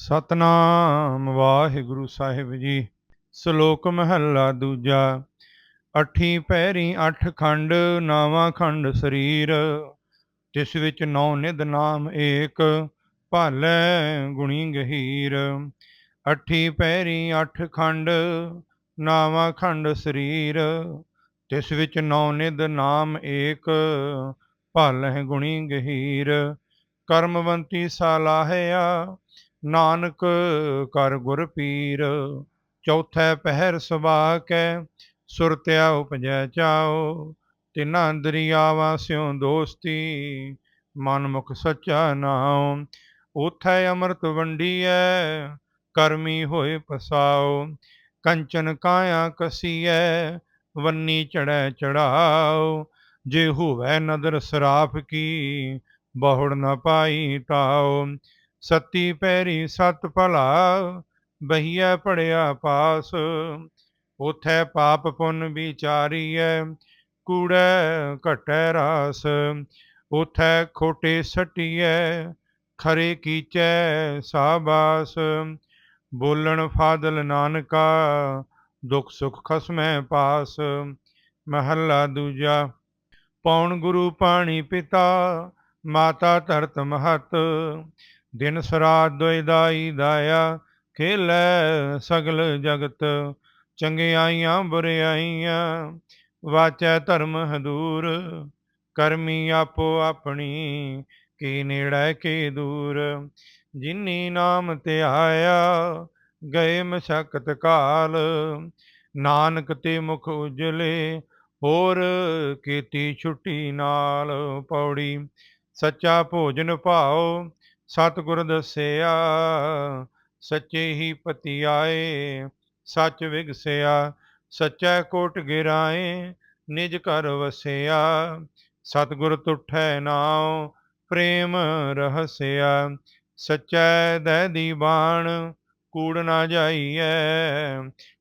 ਸਤਨਾਮ ਵਾਹਿਗੁਰੂ ਸਾਹਿਬ ਜੀ। ਸ਼ਲੋਕ ਮਹੱਲਾ ਦੂਜਾ। ਅਠੀ ਪੈਰੀ ਅੱਠ ਖੰਡ, ਨਾਵਾ ਖੰਡ ਸਰੀਰ ਤਿਸ ਵਿੱਚ ਨੌ ਨਿਧ ਨਾਮ ਏਕ, ਭਾਲੈ ਗੁਣੀ ਗਹੀਰ। ਅਠੀ ਪੈਰੀ ਅੱਠ ਖੰਡ, ਨਾਵਾ ਖੰਡ ਸਰੀਰ ਤਿਸ ਵਿੱਚ ਨੌ ਨਿਧ ਨਾਮ ਏਕ, ਭਾਲੈ ਗੁਣੀ ਗਹੀਰ। ਕਰਮਵੰਤੀ ਸਾਲਾਹਿਆ ਨਾਨਕ ਕਰ ਗੁਰ ਪੀਰ, ਚੌਥੈ ਪਹਿਰ ਸੁਭਾ ਕੈ ਸੁਰਤਿਆ ਉਪਜੈ ਚਾਓ ਤਿਨਾਂ ਦਰਿਆਵਾਂ ਸਿਉ ਦੋਸਤੀ, ਮਨ ਮੁਖ ਸੱਚਾ ਨਾਉ, ਉਥੈ ਅੰਮ੍ਰਿਤ ਵੰਡੀਐ, ਕਰਮੀ ਹੋਏ ਪਸਾਓ ਕੰਚਨ ਕਾਇਆ ਕਸੀਐ, ਵੰਨੀ ਚੜੈ ਚੜਾਓ ਜੇ ਹੋਵੈ ਨਦਰ ਸਰਾਫ ਕੀ, ਬਹੁੜ ਨ ਪਾਈ ਤਾਓ ਸੱਤੀ ਪੈਰੀ ਸਤ ਭਲਾ, ਬਹੀਐ ਪੜਿਆ ਪਾਸ। ਉਥੈ ਪਾਪ ਪੁੰਨ ਵਿਚਾਰੀਐ, ਕੂੜੈ ਘਟੈ ਰਾਸ। ਉਥੈ ਖੋਟੇ ਸਟੀਐ, ਖਰੇ ਕੀਚੈ ਸਾਬਾਸ। ਬੋਲਣ ਫਾਦਲ ਨਾਨਕਾ, ਦੁਖ ਸੁਖ ਖਸਮੈ ਪਾਸ। ਮਹੱਲਾ ਦੂਜਾ, ਪੌਣ ਗੁਰੂ ਪਾਣੀ ਪਿਤਾ, ਮਾਤਾ ਧਰਤ ਮਹਤ। ਦਿਨ ਸਰਾਧ ਦੋਇ ਦਾਈ ਦਾਇਆ, ਖੇਲੈ ਸਗਲ ਜਗਤ, ਚੰਗਿਆਈਆਂ ਬੁਰਿਆਈਆਂ, ਵਾਚੈ ਧਰਮ ਹਦੂਰ, ਕਰਮੀ ਆਪੋ ਆਪਣੀ, ਕੀ ਨੇੜੈ ਕੀ ਦੂਰ, ਜਿਨੀ ਨਾਮ ਧਿਆਇਆ, ਗਏ ਮਸ਼ਕਤ ਕਾਲ, ਨਾਨਕ ਤੇ ਮੁਖ ਉਜਲੇ, ਹੋਰ ਕੀਤੀ ਛੁੱਟੀ ਨਾਲ ਪੌੜੀ, ਸੱਚਾ ਭੋਜਨ ਭਾਉ ਸਤਿਗੁਰ ਦੱਸਿਆ, ਸੱਚੇ ਹੀ ਪਤੀ ਆਏ ਸੱਚ ਵਿਗਸਿਆ, ਸੱਚਾ ਕੋਟ ਗਿਰਾਏ, ਨਿਜ ਘਰ ਵਸਿਆ। ਸਤਿਗੁਰ ਤੁਠੈ ਨਾਉ, ਪ੍ਰੇਮ ਰਹਸਿਆ। ਸਚੈ ਦੈ ਦੀ ਬਾਣ ਕੂੜ ਨਾ ਜਾਈਐ,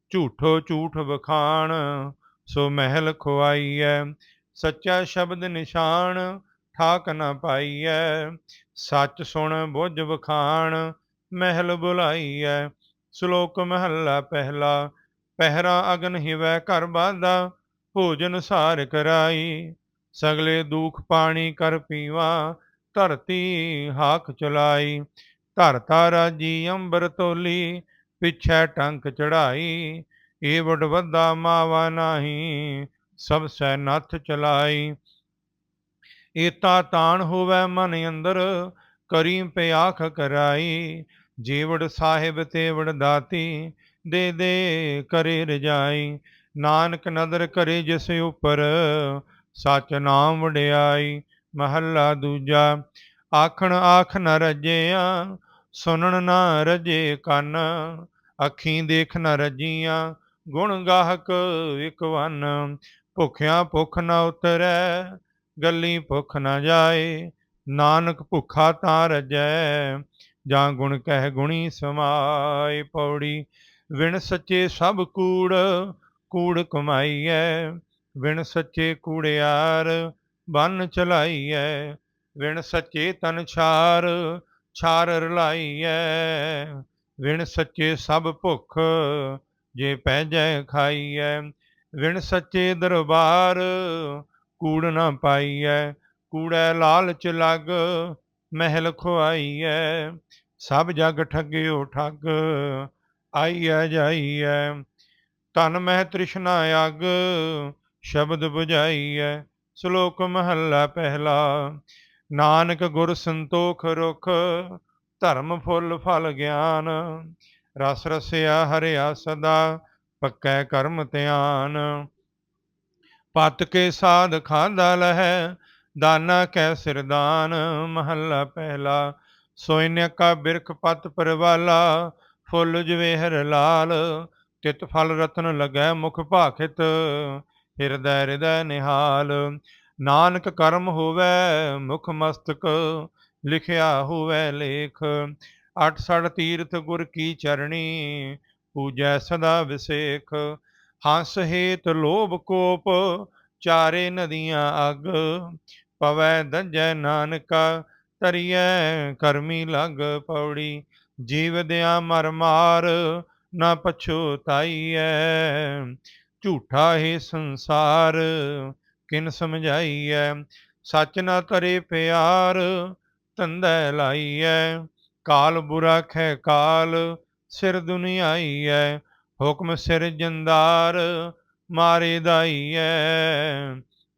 ਝੂਠੋ ਝੂਠ ਬਖਾਣ ਸੋ ਮਹਿਲ ਖੁਆਈਐ। ਸੱਚਾ ਸ਼ਬਦ ਨਿਸ਼ਾਨ, ਠਾਕ ਨਾ ਪਾਈਐ। ਸੱਚ ਸੁਣ ਬੁੱਝ ਵਖਾਣ, ਮਹਿਲ ਬੁਲਾਈ ਐ ਸ਼ਲੋਕ ਮਹੱਲਾ ਪਹਿਲਾ, ਪਹਿਰਾ ਅਗਨ ਹਿਵੈ ਘਰ ਬਾਦਾ, ਭੋਜਨ ਸਾਰ ਕਰਾਈ, ਸਗਲੇ ਦੁਖ ਪਾਣੀ ਕਰ ਪੀਵਾ, ਧਰਤੀ ਹਾਕ ਚਲਾਈ ਧਰਤਾ ਰਾਜੀ ਅੰਬਰ ਤੋਲੀ, ਪਿਛੈ ਟੰਕ ਚੜਾਈ ਏ ਵਡ ਵੱਦਾ ਮਾਵਾ ਨਾਹੀ, ਸਭ ਸੈ ਨੱਥ ਚਲਾਈ ਏਤਾ ਤਾਣ ਹੋਵੇ ਮਨ ਅੰਦਰ, ਕਰੀ ਪਿਆਖ ਕਰਾਈ, ਜੀਵੜ ਸਾਹਿਬ ਤੇਵੜ ਦਾਤੀ, ਦੇ ਦੇ ਕਰੇ ਰਜਾਈ, ਨਾਨਕ ਨਦਰ ਕਰੇ ਜਿਸ ਉਪਰ, ਸਚ ਨਾਮ ਵਡਿਆਈ, ਮਹੱਲਾ ਦੂਜਾ, ਆਖਣ ਆਖ ਨ ਰਜਿਆ, ਸੁਣਨ ਨ ਰਜੇ ਕੰਨ, ਅੱਖੀਂ ਦੇਖ ਨ ਰਜੀਆਂ, ਗੁਣ ਗਾਹਕ ਇਕਵਨ ਭੁਖਿਆ ਭੁਖ ਨ ਉਤਰੈ ਗੱਲੀ ਭੁਖ ਨਾ ਜਾਏ, ਨਾਨਕ ਭੁਖਾ ਤਾਂ ਰਜੈ, ਜਾਂ ਗੁਣ ਕਹਿ ਗੁਣੀ ਸਮਾਏ। ਪੌੜੀ ਵਿਣ ਸੱਚੇ ਸਭ ਕੂੜ ਕੂੜ ਕਮਾਈਐ। ਵਿਣ ਸੱਚੇ ਕੂੜਿਆਰ ਬੰਨ ਚਲਾਈਐ। ਵਿਣ ਸੱਚੇ ਤਨ ਛਾਰ ਛਾਰ ਰਲਾਈਐ। ਵਿਣ ਸੱਚੇ ਸਭ ਭੁੱਖ, ਜੇ ਪੈ ਜੈ ਖਾਈਐ। ਵਿਣ ਸੱਚੇ ਦਰਬਾਰ ਕੂੜ ਨਾ ਪਾਈਐ, ਕੂੜੈ ਲਾਲਚ ਲਗ ਮਹਿਲ ਖੁਆਈਐ। ਸਭ ਜਗ ਠੱਗਿਓ ਠੱਗ, ਆਈਐ ਜਾਈਐ। ਤਨ ਮਹਿ ਤ੍ਰਿਸ਼ਨਾ ਅਗ, ਸ਼ਬਦ 부ਝਾਈਐ ਸ਼ਲੋਕ ਮਹੱਲਾ ਪਹਿਲਾ, ਨਾਨਕ ਗੁਰ ਸੰਤੋਖ ਰੁਖ, ਧਰਮ ਫੁੱਲ ਫਲ ਗਿਆਨ। ਰਸ ਰਸਿਆ ਹਰਿਆ ਸਦਾ, ਪੱਕੈ ਕਰਮ ਧਿਆਨ। ਪਤ ਕੇ ਸਾਧ ਖਾਂਦਾ ਲਹੈ, ਦਾਨਾ ਕੈ ਸਿਰਦਾਨ ਮਹੱਲਾ ਪਹਿਲਾ। ਸੋਇਨਿਆ ਕਾ ਬਿਰਖ ਪਤ ਪਰਵਾਲਾ, ਫੁੱਲ ਜਵੇਹਰ ਲਾਲ। ਤਿਤ ਫਲ ਰਤਨ ਲਗੈ ਮੁਖ ਭਾਖਿਤ, ਹਿਰਦੈ ਹਿਰਦੈ ਨਿਹਾਲ। ਨਾਨਕ ਕਰਮ ਹੋਵੇ ਮੁਖ ਮਸਤਕ, ਲਿਖਿਆ ਹੋਵੇ ਲੇਖ। ਅਠ ਸੜ ਤੀਰਥ ਗੁਰ ਕੀ ਚਰਣੀ, ਪੂਜੈ ਸਦਾ ਵਿਸੇਖ। ਹੰਸ ਹੇਤ ਲੋਭ ਕੋਪ, ਚਾਰੇ ਨਦੀਆਂ ਅਗ, ਪਵੈ ਦੰਜੈ ਨਾਨਕਾ ਤਰੀਐ ਕਰਮੀ ਲਗ ਪੌੜੀ, ਜੀਵ ਜੀਵਦਿਆਂ ਮਰ ਮਾਰ ਨਾ ਪਛੋਤਾਈਐ ਝੂਠਾ ਹੀ ਸੰਸਾਰ ਕਿਨ ਸਮਝਾਈਐ? ਸੱਚ ਨਾ ਤਰੇ ਪਿਆਰ ਤੰਦੈ ਲਾਈਐ। ਕਾਲ ਬੁਰਾ ਖੈ ਕਾਲ ਸਿਰ ਦੁਨਿਆਈਐ। ਹੁਕਮ ਸਿਰ ਜੰਦਾਰ ਮਾਰੇ ਦਾਈਐ,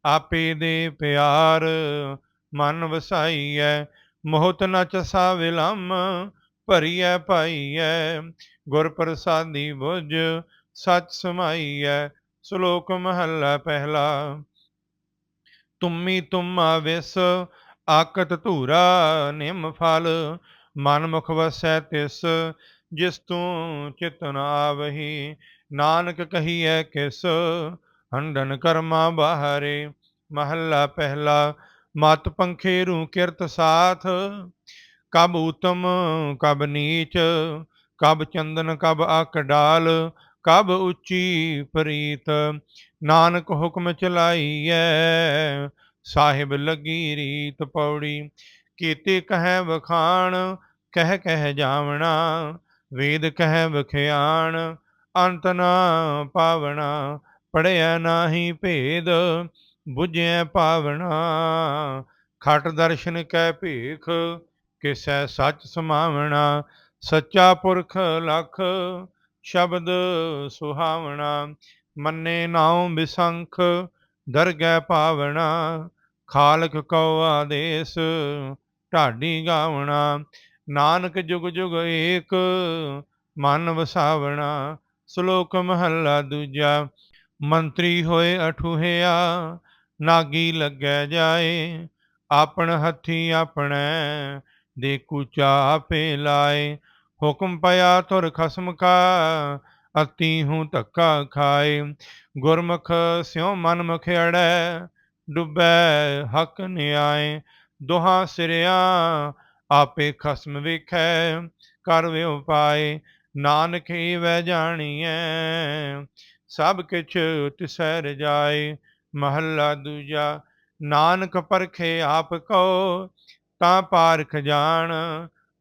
ਆਪੇ ਦੇ ਪਿਆਰ ਮਨ ਵਸਾਈਐ। ਮੋਹਤ ਨ ਚਸਾ ਵਿਲੰਮ ਭਰੀਐ ਪਾਈਐ ਗੁਰ ਪ੍ਰਸਾਦੀ ਬੁਝ ਸਚ ਸਮਾਈਐ। ਸ਼ਲੋਕ ਮਹੱਲਾ ਪਹਿਲਾ, ਤੁਮੀ ਤੁਮਾ ਵਿਸ ਆਕਤ ਧੂਰਾ ਨਿਮ ਫਲ, ਮਨ ਮੁਖ ਵਸੈ ਤਿਸ ਜਿਸ ਤੂੰ ਚਿਤਨ ਨ ਆਵਹੀ, ਨਾਨਕ ਕਹੀਐ ਕਿਸ? ਹੰਡਨ ਕਰਮਾ ਬਾਹਰੇ, ਮਹੱਲਾ ਪਹਿਲਾ, ਮਤ ਪੰਖੇ ਰੂ ਕਿਰਤ ਸਾਥ। ਕਬ ਉਤਮ, ਕਬ ਨੀਚ, ਕਬ ਚੰਦਨ, ਕਬ ਅਕ ਡਾਲ, ਕਬ ਉੱਚੀ ਪ੍ਰੀਤ। ਨਾਨਕ ਹੁਕਮ ਚਲਾਈਐ, ਸਾਹਿਬ ਲੱਗੀ ਰੀਤ ਪੌੜੀ। ਕੀਤੇ ਕਹੈ ਵਖਾਣ, ਕਹਿ ਕਹਿ ਜਾਵਣਾ। ਵੇਦ ਕਹਿ ਵਖਿਆਣ, ਅੰਤ ਨਾ ਪਾਵਣਾ ਪੜਿਆ ਨਾਹੀ ਭੇਦ ਬੁਝਿਆ ਪਾਵਣਾ ਖਟ ਦਰਸ਼ਨ ਕੈ ਭੇਖ, ਕਿਸੈ ਸੱਚ ਸਮਾਵਣਾ, ਸੱਚਾ ਪੁਰਖ ਲਖ, ਸ਼ਬਦ ਸੁਹਾਵਣਾ। ਮੰਨੇ ਨਾਉ ਬਿਸੰਖ, ਦਰਗਹਿ ਪਾਵਣਾ। ਖਾਲਕ ਕਉ ਆਦੇਸ, ਢਾਡੀ ਗਾਵਣਾ। ਨਾਨਕ ਜੁਗ ਜੁਗ ਏਕ, ਮਨ ਵਸਾਵਣਾ, ਸ਼ਲੋਕ ਮਹੱਲਾ ਦੂਜਾ, ਮੰਤਰੀ ਹੋਏ ਅਠੂਹਿਆ, ਨਾਗੀ ਲੱਗੈ ਜਾਏ, ਆਪਣ ਹੱਥੀ ਆਪਣੇ ਦੇ ਕੁਚਾ ਆਪੇ ਲਾਏ, ਹੁਕਮ ਪਿਆ ਤੁਰ ਖਸਮ ਕਾ, ਅਤੀ ਹੂੰ ਧੱਕਾ ਖਾਏ, ਗੁਰਮੁਖ ਸਿਉ ਮਨ ਮੁਖ ਅੜੈ, ਡੁੱਬੈ ਹਕ ਨਿਆਏ, ਦੋਹਾਂ ਸਿਰਿਆ ਆਪੇ ਖਸਮ ਵੇਖੈ, ਕਰ ਵਿਉ ਪਾਏ, ਨਾਨਕ ਹੀ ਵਹਿ ਜਾਣੀਐ। ਸਭ ਕਿਛ ਤਿਸੈ ਰਜਾਏ ਮਹੱਲਾ ਦੂਜਾ, ਨਾਨਕ ਪਰਖੇ ਆਪ ਕੋ ਤਾਂ ਪਾਰਖ ਜਾਣ।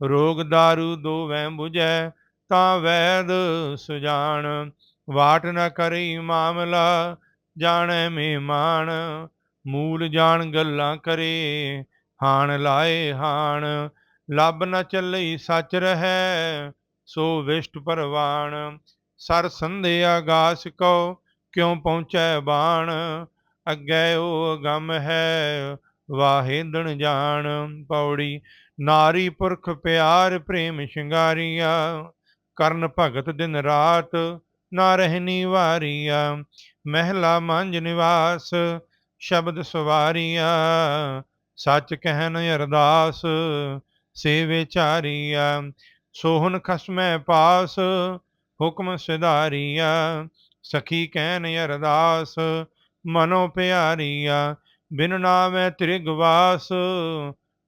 ਰੋਗ दारू ਦੋਵੇਂ 부ਜੈ ਤਾਂ ਵੈਦ ਸੁਜਾਣ। ਵਾਟ ਨ ਕਰੀ ਮਾਮਲਾ, ਜਾਣੈ ਮਹਿਮਾਨ। ਮੂਲ ਜਾਣ ਗੱਲਾਂ ਕਰੇ, ਹਾਣ ਲਾਏ ਹਾਣ। ਲੱਭ ਨ ਚੱਲਈ ਸੱਚ ਰਹੈ, ਸੋ ਵਿਸ਼ਟ ਪਰਵਾਣ ਸਰ ਸੰਦੇ ਆਗਾਸ ਕੋ ਕਿਉ ਪਹੁੰਚੈ ਬਾਣ, ਅੱਗੇ ਉਹ ਗਮ ਹੈ ਵਾਹਿੰਦਣ ਜਾਣ, ਪੌੜੀ ਨਾਰੀ ਪੁਰਖ ਪਿਆਰ ਪ੍ਰੇਮ ਸ਼ਿੰਗਾਰੀਆ, ਕਰਨ ਭਗਤ ਦਿਨ ਰਾਤ ਨਾ ਰਹਿਨੀ ਵਾਰੀਆ ਮਹਿਲਾ ਮੰਜ ਨਿਵਾਸ, ਸ਼ਬਦ ਸਵਾਰੀਆ, ਸੱਚ ਕਹਿਣ ਅਰਦਾਸ ਸੇ ਵਿਚਾਰੀਆ ਸੋਹਨ ਖਸਮੈ ਪਾਸ, ਹੁਕਮ ਸਿਧਾਰੀਆ, ਸਖੀ ਕਹਿਨ ਅਰਦਾਸ, ਮਨੋ ਪਿਆਰੀਆ, ਬਿਨ ਨਾਮੈ ਤ੍ਰਿਗਵਾਸ,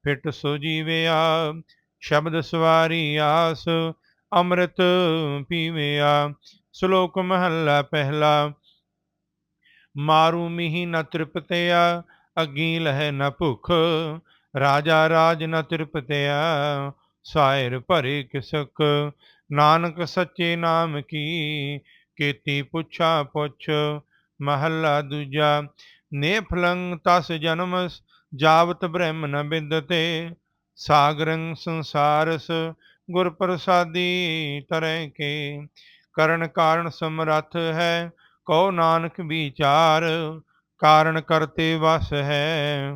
ਫਿਟ ਸੋ ਜੀਵਿਆ ਸ਼ਬਦ ਸਵਾਰੀ ਆਸ, ਅੰਮ੍ਰਿਤ ਪੀਵਿਆ ਸ਼ਲੋਕ ਮਹੱਲਾ ਪਹਿਲਾ, ਮਾਰੂ ਮਿਹੀ ਨ ਤ੍ਰਿਪਤਿਆ, ਅਗੀ ਲਹਿ ਨ ਭੁਖ ਰਾਜਾ ਰਾਜ ਨ ਤ੍ਰਿਪਤਿਆ ਸਾਇਰ ਭਰੇ ਕਿਸਕ। ਨਾਨਕ ਸੱਚੇ ਨਾਮ ਕੀ, ਕੀਤੀ ਪੁੱਛਾ ਪੁੱਛ, ਮਹੱਲਾ ਦੂਜਾ। ਨੇ ਫਲੰਗ ਤਸ ਜਨਮ, ਜਾਵਤ ਬ੍ਰਹਮ ਨ ਬਿੰਦਤੇ ਸਾਗਰੰ ਸੰਸਾਰਸ ਗੁਰ ਪ੍ਰਸਾਦੀ ਤਰੈ ਕੇ। ਕਰਨ ਕਾਰਨ ਸਮਰੱਥ ਹੈ, ਕਉ ਨਾਨਕ ਵਿਚਾਰ। ਕਾਰਨ ਕਰਤੇ ਵਸ ਹੈ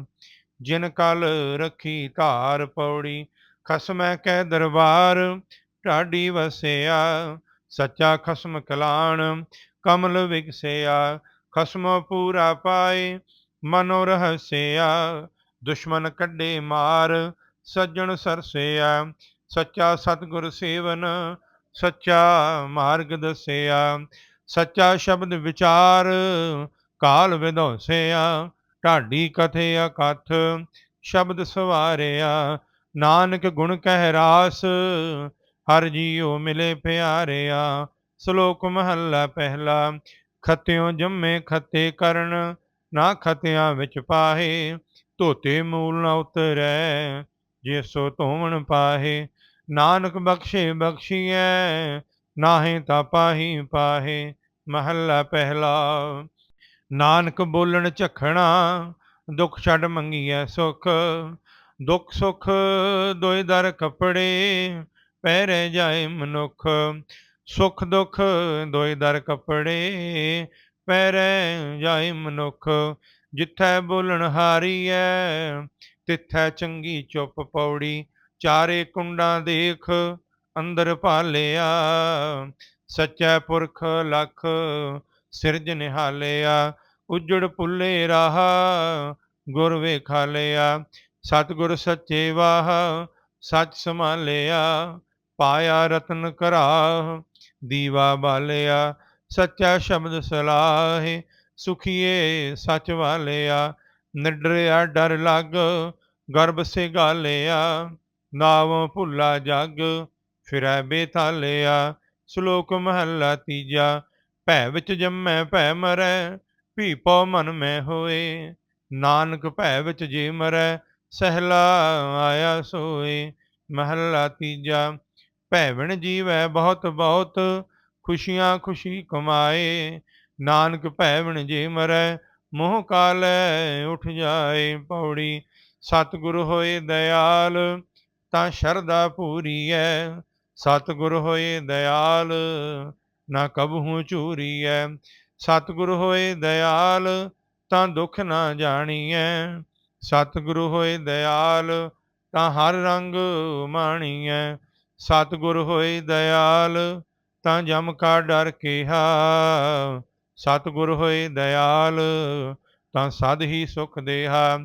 ਜਿਨ ਕਲ ਰਖੀ ਧਾਰ ਪੌੜੀ, ਖਸਮੈ ਕੈ ਦਰਬਾਰ, ਢਾਡੀ ਵਸਿਆ, ਸੱਚਾ ਖਸਮ ਕਲਾਣ, ਕਮਲ ਵਿਗਸਿਆ, ਖਸਮ ਪੂਰਾ ਪਾਏ, ਮਨੋ ਰਹਸਿਆ, ਦੁਸ਼ਮਨ ਕੱਢੇ ਮਾਰ, ਸੱਜਣ ਸਰਸਿਆ, ਸੱਚਾ ਸਤਗੁਰ ਸੇਵਨ, ਸੱਚਾ ਮਾਰਗ ਦਸਿਆ, ਸੱਚਾ ਸ਼ਬਦ ਵਿਚਾਰ, ਕਾਲ ਵਿਦੋਸਿਆ ਢਾਡੀ ਕਥੇ ਅਕਥ ਸ਼ਬਦ ਸਵਾਰਿਆ। ਨਾਨਕ ਗੁਣ ਕਹਿ ਰਾਸ, ਹਰ ਜੀਉ ਮਿਲੇ ਪਿਆਰਿਆ। ਸ਼ਲੋਕ ਮਹੱਲਾ ਪਹਿਲਾ, ਖਤਿਓ ਜੰਮੇ ਖਤੇ ਕਰਨ, ਨਾ ਖਤਿਆਂ ਵਿੱਚ ਪਾਹੇ। ਧੋਤੇ ਮੂਲ ਨਾ ਉਤਰੈ ਜੇ ਸੋ ਧੋਵਣ ਪਾਹੇ। ਨਾਨਕ ਬਖਸ਼ੇ ਬਖਸ਼ੀਐ, ਨਾਹੀਂ ਤਾਂ ਪਾਹੀ ਪਾਹੇ। ਮਹੱਲਾ ਪਹਿਲਾ ਨਾਨਕ ਬੋਲਣ ਝਖਣਾ, ਦੁੱਖ ਛੱਡ ਮੰਗੀਐ ਸੁਖ, ਦੁੱਖ ਸੁਖ ਦੋਇ ਦਰ ਕੱਪੜੇ, ਪਹਿਰੇ ਜਾਏ ਮਨੁੱਖ, ਸੁਖ ਦੁੱਖ ਦੋਇ ਦਰ ਕੱਪੜੇ, ਪਹਿਰੇ ਜਾਏ ਮਨੁੱਖ, ਜਿੱਥੈ ਬੋਲਣ ਹਾਰੀਐ, ਤਿੱਥੈ ਚੰਗੀ ਚੁੱਪ ਪੌੜੀ, ਚਾਰੇ ਕੁੰਡਾਂ ਦੇਖ ਅੰਦਰ ਭਾਲਿਆ, ਸੱਚੈ ਪੁਰਖ ਲਖ ਸਿਰਜ ਨਿਹਾਲਿਆ ਉਜੜ ਪੁੱਲੇ ਰਾਹ, ਗੁਰ ਵੇਖਾ ਲਿਆ। ਸਤਿਗੁਰ ਸੱਚੇ ਵਾਹ, ਸੱਚ ਸਮਾਲਿਆ ਪਾਇਆ ਰਤਨ ਕਰਾ ਦੀਵਾ ਬਾਲਿਆ। ਸੱਚਾ ਸ਼ਬਦ ਸਲਾਹੇ, ਸੁਖੀਏ ਸੱਚ ਵਾਲਿਆ। ਨਿਡਰਿਆ ਡਰ ਲੱਗ, ਗਰਭ ਸੇ ਗਾਲਿਆ ਨਾਮ ਭੁੱਲਾ ਜਗ, ਫਿਰੈ ਬੇਤਾਲਿਆ ਸ਼ਲੋਕ ਮਹੱਲਾ ਤੀਜਾ ਭੈ ਵਿੱਚ ਜੰਮੈ, ਭੈ ਮਰੈ ਭੀ ਪਉ ਮਨ ਮੈਂ ਹੋਏ। ਨਾਨਕ ਭੈ ਵਿੱਚ ਜੇ ਮਰੈ, ਸਹਿਲਾ ਆਇਆ ਸੋਏ। ਮਹੱਲਾ ਤੀਜਾ ਭੈਵਣ ਜੀਵੈ ਬਹੁਤ ਬਹੁਤ, ਖੁਸ਼ੀਆਂ ਖੁਸ਼ੀ ਕਮਾਏ। ਨਾਨਕ ਭੈਵਣ ਜੇ ਮਰੈ, ਮੋਹ ਕਾਲੈ ਉਠ ਜਾਏ ਪੌੜੀ। ਸਤਿਗੁਰ ਹੋਏ ਦਇਆਲ, ਤਾਂ ਸ਼ਰਧਾ ਪੂਰੀ ਐ। ਸਤਿਗੁਰ ਹੋਏ ਦਇਆਲ ਨਾ ਕਬਹੂ ਚੂਰੀਐ ਸਤਿਗੁਰ ਹੋਏ ਦਇਆਲ, ਤਾਂ ਦੁੱਖ ਨਾ ਜਾਣੀਐ। ਸਤਿਗੁਰ ਹੋਏ ਦਇਆਲ, ਤਾਂ ਹਰ ਰੰਗ ਮਾਣੀਐ। ਸਤਿਗੁਰ ਹੋਏ ਦਇਆਲ, ਤਾਂ ਜਮ ਕਾ ਡਰ ਕੀਹਾ। ਸਤਿਗੁਰ ਹੋਏ ਦਇਆਲ, ਤਾਂ ਸਦ ਹੀ ਸੁਖ ਦੇਹਾ।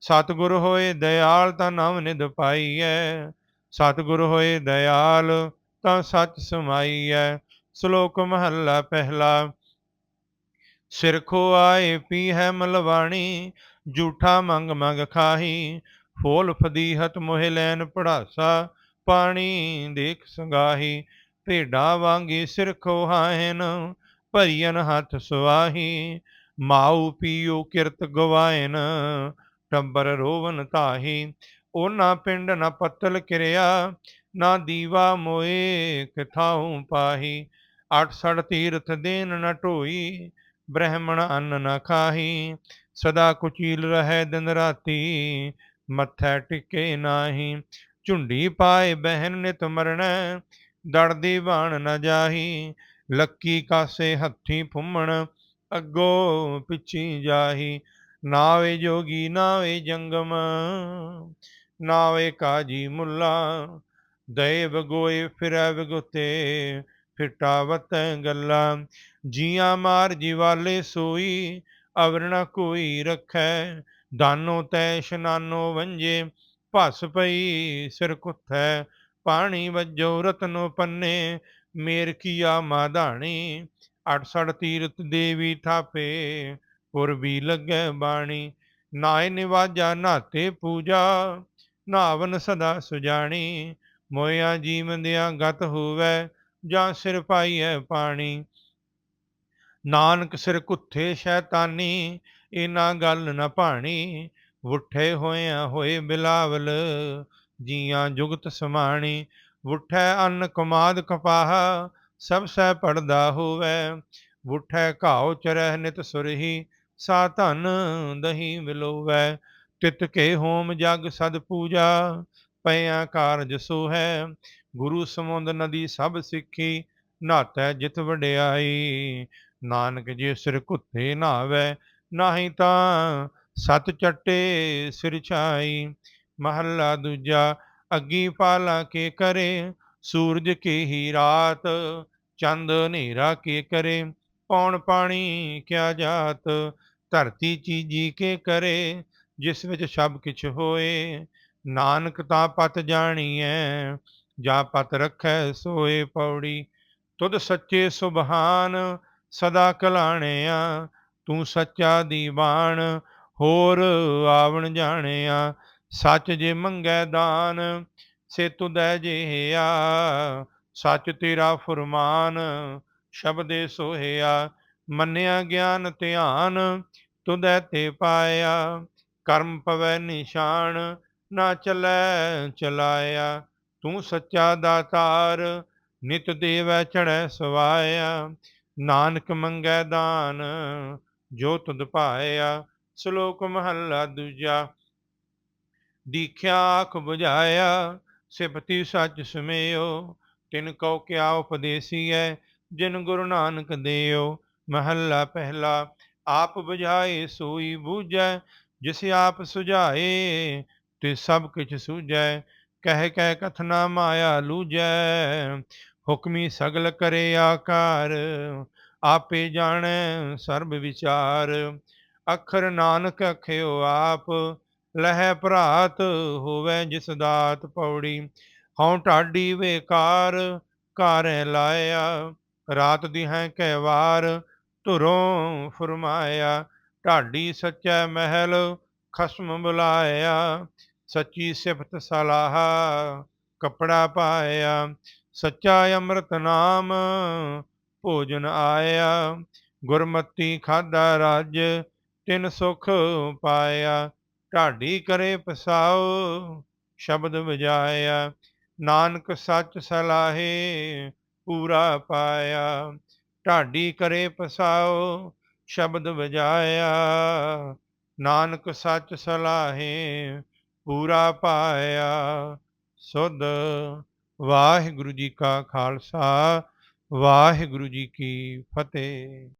ਸਤਿਗੁਰ ਹੋਏ ਦਇਆਲ, ਤਾਂ ਨਾਮ ਨਿਧ ਪਾਈਐ। ਸਤਿਗੁਰ ਹੋਏ ਦਇਆਲ, ਤਾਂ ਸੱਚ ਸਮਾਈਐ। ਸ਼ਲੋਕ ਮਹੱਲਾ ਪਹਿਲਾ। ਸਿਰ ਖੋਆਏ ਪੀ ਹੈ ਮਲਵਾਣੀ ਝੂਠਾ ਮੰਗ ਮੰਗ ਖਾਹੀ। ਫੋਲ ਫਦੀਹਤ ਮੋਹਿ ਲੈਨ ਪੜਾਸਾ, ਪਾਣੀ ਦੇਖ ਸੰਗਾਹੀ। ਭੇਡਾ ਵਾਂਗੀ ਸਿਰ ਖੋਹਾਇਨ ਭਰੀਨ ਹੱਥ ਸੁਆਹੀ ਮਾਉ ਪੀਓ ਕਿਰਤ ਗਵਾਇਨ ਟੰਬਰ ਰੋਵਨ ਤਾਹੀ ਉਹ ਨਾ ਪਿੰਡ ਨਾ ਪੱਤਲ ਕਿਰਿਆ, ਨਾ ਦੀਵਾ ਮੋਏ ਕਿਥਾਉ ਪਾਹੀ। ਅਠ ਸੜ ਤੀਰਥ ਦੇਨ ਨ ਢੋਈ, ਬ੍ਰਹਮਣ ਅੰਨ ਨ ਖਾਹੀ, ਸਦਾ ਕੁਚੀਲ ਰਹੈ ਦਿਨ ਰਾਤੀ, ਮੱਥੈ ਟਿਕੇ ਨਾਹੀ। ਝੁੰਡੀ ਪਾਏ ਬਹਿਨ ਨਿਤ ਮਰਣੈ ਦੜਦੀ ਬਾਣ ਨ ਜਾਹੀ। ਲੱਕੀ ਕਾਸੇ ਹੱਥੀ ਫੁੰਮਣ ਅੱਗੋ ਪਿੱਛੀ ਜਾਹੀ। ਨਾਵੇ ਜੋਗੀ ਨਾਵੇ ਜੰਗਮ, ਨਾਵੇ ਕਾਜੀ ਮੁੱਲਾ। ਦੇਵ ਗੋਏ ਫਿਰੈ ਵਿਗੁਤੇ ਫਿਟਾਵਤ ਗੱਲਾਂ, ਜੀਆਂ ਮਾਰ ਜਿਵਾਲੇ ਸੋਈ ਅਵਰਣਾ ਕੋਈ ਰਖੈ। ਦਾਨੋ ਤੈ ਸ਼ਨਾਨੋ ਵੰਜੇ, ਭਸ ਪਈ ਸਿਰ ਕੁੱਥੈ ਪਾਣੀ ਵੱਜੋ ਰਤਨੋ ਪੰਨੇ, ਮੇਰ ਕੀਆ ਮਾਧਾਣੀ। ਅਠਸੜ ਤੀਰਤ ਦੇਵੀ ਥਾਪੇ, ਪੁਰ ਵੀ ਲੱਗੈ ਬਾਣੀ। ਨਾਏ ਨਿਵਾਜਾ ਨਾਤੇ ਪੂਜਾ, ਨਾਵਨ ਸਦਾ ਸੁਜਾਣੀ। ਮੋਇਆ ਜੀਵੰਦਿਆਂ ਗਤ ਹੋਵੇ ਜਾਂ ਸਿਰ ਪਾਈਐ ਪਾਣੀ? ਨਾਨਕ ਸਿਰ ਕੁੱਥੇ ਸ਼ੈਤਾਨੀ ਇਨਾ ਗੱਲ ਨ ਭਾਣੀ। ਵੁੱਠੇ ਹੋਇਆਂ ਹੋਏ ਬਿਲਾਵਲ, ਜੀਆਂ ਜੁਗਤ ਸਮਾਣੀ। ਵੁੱਠੈ ਅੰਨ ਕਮਾਦ ਕਪਾਹ, ਸਭ ਸਹਿ ਪੜਦਾ ਹੋਵੇ। ਵੁੱਠੈ ਘਾਉ ਚਰਹਿ ਨਿਤ ਸੁਰਹੀ, ਸਾ ਧਨ ਦਹੀ ਵਿਲੋਵੈ ਤਿਤ ਕੇ ਹੋਮ ਜਗ ਸਦ ਪੂਜਾ ਪਿਆ ਕਾਰਜ ਸੋ ਹੈ ਗੁਰੂ ਸਮੁੰਦ ਨਦੀ ਸਭ ਸਿੱਖੀ ਨਾਤੈ ਜਿਤ ਵਡਿਆਈ। ਨਾਨਕ ਜੇ ਸਿਰ ਕੁੱਤੇ ਨਾਵੇ ਨਹੀਂ ਤਾਂ ਸਤ ਚੱਟੇ ਸਿਰ ਛਾਈ। ਮਹੱਲਾ ਦੂਜਾ, ਅੱਗੀ ਪਾਲਾ ਕੇ ਕਰੇ, ਸੂਰਜ ਕੀ ਹੀ ਰਾਤ, ਚੰਦ ਹਨੇਰਾ ਕੇ ਕਰੇ। ਪੌਣ ਪਾਣੀ ਕਿਆ ਜਾਤ, ਧਰਤੀ ਚੀਜੀ ਕੇ ਕਰੇ, ਜਿਸ ਵਿੱਚ ਸਭ ਕਿਛ ਹੋਏ। ਨਾਨਕ ਤਾਂ ਪਤ ਜਾਣੀਐ ਜਾ ਪਤ ਰਖੈ ਸੋਏ ਪੌੜੀ, ਤੁਧ ਸੱਚੇ ਸੁਭਾਨ ਸਦਾ ਕਲਾਣਿਆ, ਤੂੰ ਸੱਚਾ ਦੀਵਾਨ, ਹੋਰ ਆਵਣ ਜਾਣਿਆ, ਸੱਚ ਜੇ ਮੰਗੈ ਦਾਨ, ਸੇ ਤੁਦੈ ਜਿਹਾ ਸੱਚ ਤੇਰਾ ਫਰਮਾਨ, ਸ਼ਬਦੇ ਸੋਹਿਆ, ਮੰਨਿਆ ਗਿਆਨ ਧਿਆਨ ਤੁਦੈ ਤੇ ਪਾਇਆ, ਕਰਮ ਪਵੈ ਨਿਸ਼ਾਨ, ਨਾ ਚਲੈ ਚਲਾਇਆ ਤੂੰ ਸੱਚਾ ਦਾਤਾਰ, ਨਿਤ ਦੇਵੈ ਚੜੈ ਸਵਾਇਆ। ਨਾਨਕ ਮੰਗੈ ਦਾਨ, ਜੋ ਤੁਧ ਪਾਇਆ। ਸ਼ਲੋਕ ਮਹੱਲਾ ਦੂਜਾ, ਦੀਖਿਆ ਆਖ 부ਝਾਇਆ ਸਿਫਤੀ ਸੱਚ ਸਮਿਓ। ਤਿਨ ਕਉ ਕਿਆ ਉਪਦੇਸੀਐ, ਜਿਨ ਗੁਰੂ ਨਾਨਕ ਦੇਓ। ਮਹੱਲਾ ਪਹਿਲਾ, ਆਪ 부ਝਾਏ ਸੋਈ ਬੂਝੈ, ਜਿਸ ਆਪ ਸੁਝਾਏ, ਤੇ ਸਭ ਕਿਛ ਸੂਝੈ। ਕਹਿ ਕਹਿ ਕਥਨਾ ਮਾਇਆ ਲੂਜੈ, ਹੁਕਮੀ ਸਗਲ ਕਰੇ ਆਕਾਰ, ਆਪੇ ਜਾਣੈ ਸਰਬ ਵਿਚਾਰ। ਅਖਰ ਨਾਨਕ ਅਖਿਓ ਆਪ, ਲਹਿ ਭਰਾਤ ਹੋਵੇ ਜਿਸ ਦਾਤ ਪੌੜੀ। ਹਉ ਢਾਡੀ ਵੇਕਾਰ, ਕਾਰੈ ਲਾਇਆ, ਰਾਤ ਦੀ ਹੈ ਕਹਿ ਵਾਰ, ਧੁਰੋਂ ਫਰਮਾਇਆ। ਢਾਡੀ ਸੱਚੈ ਮਹਿਲ, ਖਸਮ ਬੁਲਾਇਆ। ਸੱਚੀ ਸਿਫਤ ਸਲਾਹ, ਕਪੜਾ ਪਾਇਆ, ਸੱਚਾ ਅੰਮ੍ਰਿਤ ਨਾਮ, ਭੋਜਨ ਆਇਆ, ਗੁਰਮਤੀ ਖਾਦਾ ਰਾਜ, ਤਿਨ ਸੁਖ ਪਾਇਆ, ਢਾਡੀ ਕਰੇ ਪਸਾਓ ਸ਼ਬਦ ਵਜਾਇਆ, ਨਾਨਕ ਸੱਚ ਸਲਾਹੇ ਪੂਰਾ ਪਾਇਆ, ਢਾਡੀ ਕਰੇ ਪਸਾਓ ਸ਼ਬਦ ਵਜਾਇਆ, ਨਾਨਕ ਸੱਚ ਸਲਾਹੇ ਪੂਰਾ ਪਾਇਆ। ਸੁਧ ਵਾਹਿਗੁਰੂ ਜੀ ਕਾ ਖਾਲਸਾ ਵਾਹਿਗੁਰੂ ਜੀ ਕੀ ਫਤਿਹ।